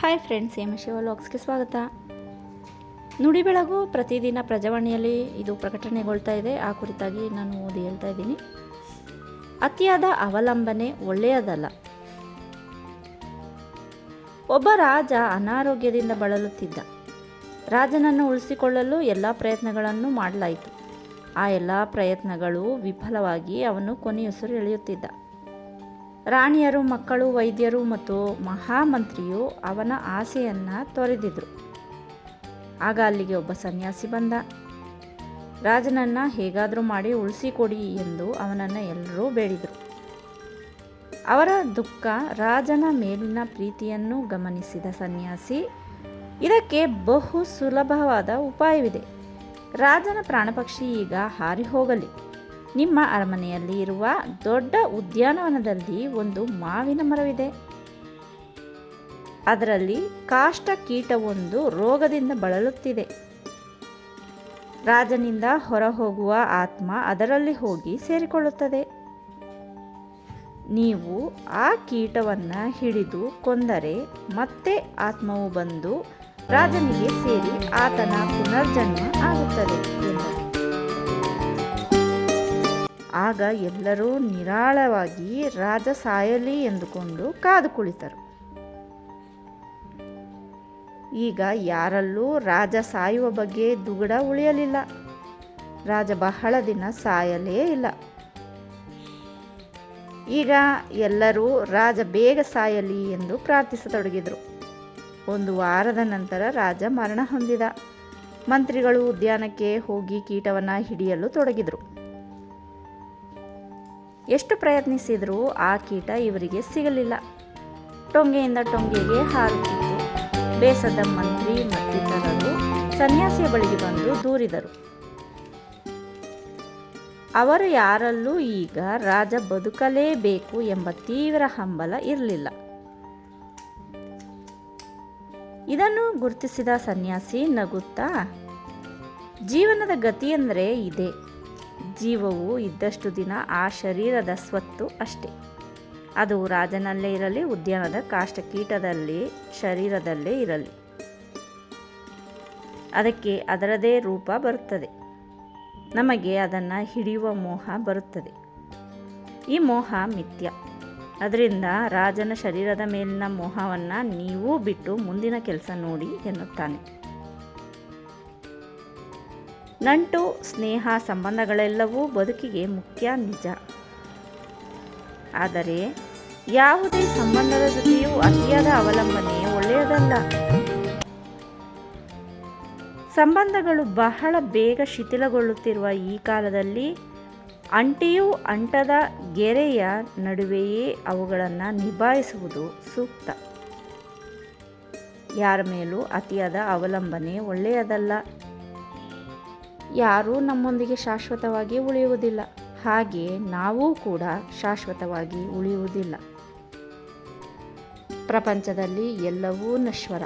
Hi friends M Shiva ಲಾಗ್ಸ್ಗೆ ಸ್ವಾಗತ. ನುಡಿ ಬೆಳಗು ಪ್ರತಿದಿನ ಪ್ರಜಾವಾಣಿಯಲ್ಲಿ ಇದು ಪ್ರಕಟಣೆಗೊಳ್ತಾ ಇದೆ. ಆ ಕುರಿತಾಗಿ ನಾನು ಓದಿ ಹೇಳ್ತಾ ಇದ್ದೀನಿ. ಅತಿಯಾದ ಅವಲಂಬನೆ ಒಳ್ಳೆಯದಲ್ಲ. ಒಬ್ಬ ರಾಜ ಅನಾರೋಗ್ಯದಿಂದ ಬಳಲುತ್ತಿದ್ದ. ರಾಜನನ್ನು ಉಳಿಸಿಕೊಳ್ಳಲು ಎಲ್ಲ ಪ್ರಯತ್ನಗಳನ್ನು ಮಾಡಲಾಯಿತು. ಆ ಎಲ್ಲ ಪ್ರಯತ್ನಗಳು ವಿಫಲವಾಗಿ ಅವನು ಕೊನೆಯುಸಿರು ಎಳೆಯುತ್ತಿದ್ದ. ರಾಣಿಯರು, ಮಕ್ಕಳು, ವೈದ್ಯರು ಮತ್ತು ಮಹಾಮಂತ್ರಿಯು ಅವನ ಆಸೆಯನ್ನು ತೊರೆದಿದ್ರು. ಆಗ ಅಲ್ಲಿಗೆ ಒಬ್ಬ ಸನ್ಯಾಸಿ ಬಂದ. ರಾಜನನ್ನು ಹೇಗಾದರೂ ಮಾಡಿ ಉಳಿಸಿಕೊಡಿ ಎಂದು ಅವನನ್ನು ಎಲ್ಲರೂ ಬೇಡಿದರು. ಅವರ ದುಃಖ ರಾಜನ ಮೇಲಿನ ಪ್ರೀತಿಯನ್ನು ಗಮನಿಸಿದ ಸನ್ಯಾಸಿ, ಇದಕ್ಕೆ ಬಹು ಸುಲಭವಾದ ಉಪಾಯವಿದೆ. ರಾಜನ ಪ್ರಾಣಪಕ್ಷಿ ಈಗ ಹಾರಿ ಹೋಗಲಿ. ನಿಮ್ಮ ಅರಮನೆಯಲ್ಲಿ ಇರುವ ದೊಡ್ಡ ಉದ್ಯಾನವನದಲ್ಲಿ ಒಂದು ಮಾವಿನ ಮರವಿದೆ. ಅದರಲ್ಲಿ ಕಾಷ್ಟ ಕೀಟವೊಂದು ರೋಗದಿಂದ ಬಳಲುತ್ತಿದೆ. ರಾಜನಿಂದ ಹೊರಹೋಗುವ ಆತ್ಮ ಅದರಲ್ಲಿ ಹೋಗಿ ಸೇರಿಕೊಳ್ಳುತ್ತದೆ. ನೀವು ಆ ಕೀಟವನ್ನು ಹಿಡಿದು ಕೊಂದರೆ ಮತ್ತೆ ಆತ್ಮವು ಬಂದು ರಾಜನಿಗೆ ಸೇರಿ ಆತನ ಪುನರ್ಜನ್ಮ ಆಗುತ್ತದೆ ಎಂದರು. ಆಗ ಎಲ್ಲರೂ ನಿರಾಳವಾಗಿ ರಾಜ ಸಾಯಲಿ ಎಂದುಕೊಂಡು ಕಾದು ಕುಳಿತರು ಈಗ ಯಾರಲ್ಲೂ ರಾಜ ಸಾಯುವ ಬಗ್ಗೆ ದುಗುಡ ಉಳಿಯಲಿಲ್ಲ. ರಾಜ ಬಹಳ ದಿನ ಸಾಯಲೇ ಇಲ್ಲ. ಈಗ ಎಲ್ಲರೂ ರಾಜ ಬೇಗ ಸಾಯಲಿ ಎಂದು ಪ್ರಾರ್ಥಿಸತೊಡಗಿದರು. ಒಂದು ವಾರದ ನಂತರ ರಾಜ ಮರಣ ಹೊಂದಿದ. ಮಂತ್ರಿಗಳು ಉದ್ಯಾನಕ್ಕೆ ಹೋಗಿ ಕೀಟವನ್ನು ಹಿಡಿಯಲು ತೊಡಗಿದರು. ಎಷ್ಟು ಪ್ರಯತ್ನಿಸಿದರೂ ಆ ಕೀಟ ಇವರಿಗೆ ಸಿಗಲಿಲ್ಲ. ಟೊಂಗೆಯಿಂದ ಟೊಂಗೆಗೆ ಹಾರುತ್ತಿತ್ತು ಬೇಸದ ಮಂತ್ರಿ ಮತ್ತಿತರರು ಸನ್ಯಾಸಿಯ ಬಳಿಗೆ ಬಂದು ದೂರಿದರು. ಅವರು ಯಾರಲ್ಲೂ ಈಗ ರಾಜ ಬದುಕಲೇಬೇಕು ಎಂಬ ತೀವ್ರ ಹಂಬಲ ಇರಲಿಲ್ಲ. ಇದನ್ನು ಗುರುತಿಸಿದ ಸನ್ಯಾಸಿ ನಗುತ್ತಾ, ಜೀವನದ ಗತಿಯೆಂದರೆ ಇದೆ. ಜೀವವು ಇದ್ದಷ್ಟು ದಿನ ಆ ಶರೀರದ ಸ್ವತ್ತು ಅಷ್ಟೇ. ಅದು ರಾಜನಲ್ಲೇ ಇರಲಿ, ಉದ್ಯಾನದ ಕಾಷ್ಟಕೀಟದಲ್ಲಿ, ಶರೀರದಲ್ಲೇ ಇರಲಿ. ಅದಕ್ಕೆ ಅದರದೇ ರೂಪ ಬರುತ್ತದೆ. ನಮಗೆ ಅದನ್ನು ಹಿಡಿಯುವ ಮೋಹ ಬರುತ್ತದೆ. ಈ ಮೋಹ ಮಿಥ್ಯ. ಅದರಿಂದ ರಾಜನ ಶರೀರದ ಮೇಲಿನ ಮೋಹವನ್ನು ನೀವೂ ಬಿಟ್ಟು ಮುಂದಿನ ಕೆಲಸ ನೋಡಿ ಎನ್ನುತ್ತಾನೆ. ನಂಟು ಸ್ನೇಹ ಸಂಬಂಧಗಳೆಲ್ಲವೂ ಬದುಕಿಗೆ ಮುಖ್ಯ ನಿಜ. ಆದರೆ ಯಾವುದೇ ಸಂಬಂಧದ ಜೊತೆಯೂ ಅತಿಯಾದ ಅವಲಂಬನೆ ಒಳ್ಳೆಯದಲ್ಲ. ಸಂಬಂಧಗಳು ಬಹಳ ಬೇಗ ಶಿಥಿಲಗೊಳ್ಳುತ್ತಿರುವ ಈ ಕಾಲದಲ್ಲಿ ಅಂಟಿಯೂ ಅಂಟದ ಗೆರೆಯ ನಡುವೆಯೇ ಅವುಗಳನ್ನು ನಿಭಾಯಿಸುವುದು ಸೂಕ್ತ. ಯಾರ ಮೇಲೂ ಅತಿಯಾದ ಅವಲಂಬನೆ ಒಳ್ಳೆಯದಲ್ಲ. ಯಾರೂ ನಮ್ಮೊಂದಿಗೆ ಶಾಶ್ವತವಾಗಿ ಉಳಿಯುವುದಿಲ್ಲ. ಹಾಗೆ ನಾವೂ ಕೂಡ ಶಾಶ್ವತವಾಗಿ ಉಳಿಯುವುದಿಲ್ಲ. ಪ್ರಪಂಚದಲ್ಲಿ ಎಲ್ಲವೂ ನಶ್ವರ.